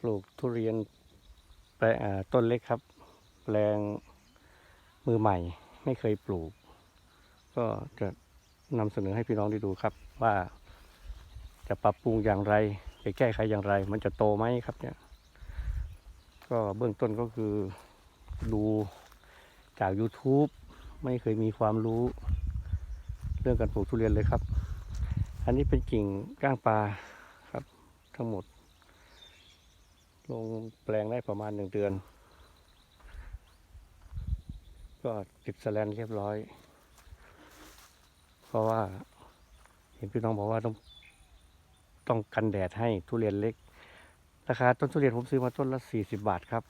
ปลูกทุเรียนแปลต้นเล็กครับ แปลงมือใหม่ไม่เคยปลูก ก็จะนำเสนอให้พี่น้องได้ดูครับ ว่าจะปรับปรุงอย่างไร จะแก้ไขอย่างไร มันจะโตไหมครับเนี่ย ก็เบื้องต้นก็คือดูจาก YouTube ไม่เคยมีความรู้เรื่องการปลูกทุเรียนเลยครับ อันนี้เป็นกิ่งก้างปลาครับ ทั้งหมด ลงแปลงได้ประมาณหนึ่งเดือน ก็ติดสแลนเรียบร้อย เพราะว่าเห็นพี่น้องบอกว่าต้องต้องกันแดดให้ทุเรียนเล็ก ราคาต้นทุเรียนผมซื้อมาต้นละสี่สิบาทครับ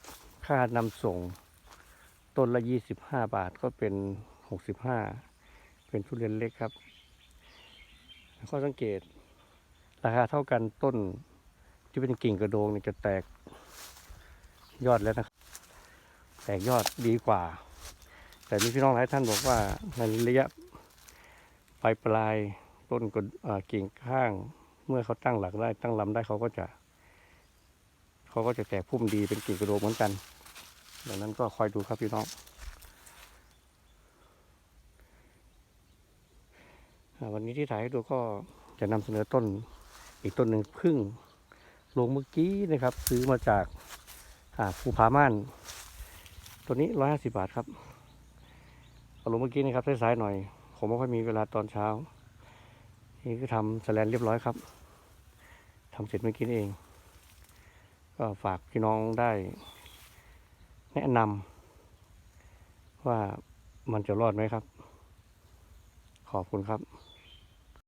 ค่านำส่งต้นละยี่สิบห้าบาทก็เป็นหกสิบห้าเป็นทุเรียนเล็กครับข้อสังเกต ราคาเท่ากันต้น ที่เป็นกิ่งกระโดงเนี่ยจะแตกยอดแล้วนะครับ แตกยอดดีกว่า แต่มีพี่น้องหลายท่านบอกว่าในระยะปลายปลายต้นกระกิ่งข้าง เมื่อเขาตั้งหลักได้ตั้งลำได้เขาก็จะ เขาก็จะแตกพุ่มดีเป็นกิ่งกระโดงเหมือนกันดังนั้นก็คอยดูครับพี่น้องวันนี้ที่ถ่ายให้ดูก็จะนำเสนอต้นอีกต้นหนึ่งพึ่ง ลงเมื่อกี้นะครับ ซื้อมาจากภูผาม่าน ตัวนี้ร้อยห้าสิบาทครับเอาลงเมื่อกี้นะครับสายๆหน่อย ผมไม่ค่อยมีเวลาตอนเช้า นี่คือทำแสแลนเรียบร้อยครับทำเสร็จเมื่อกี้เอง ก็ฝากพี่น้องได้แนะนำว่ามันจะรอดไหมครับ ขอบคุณครับ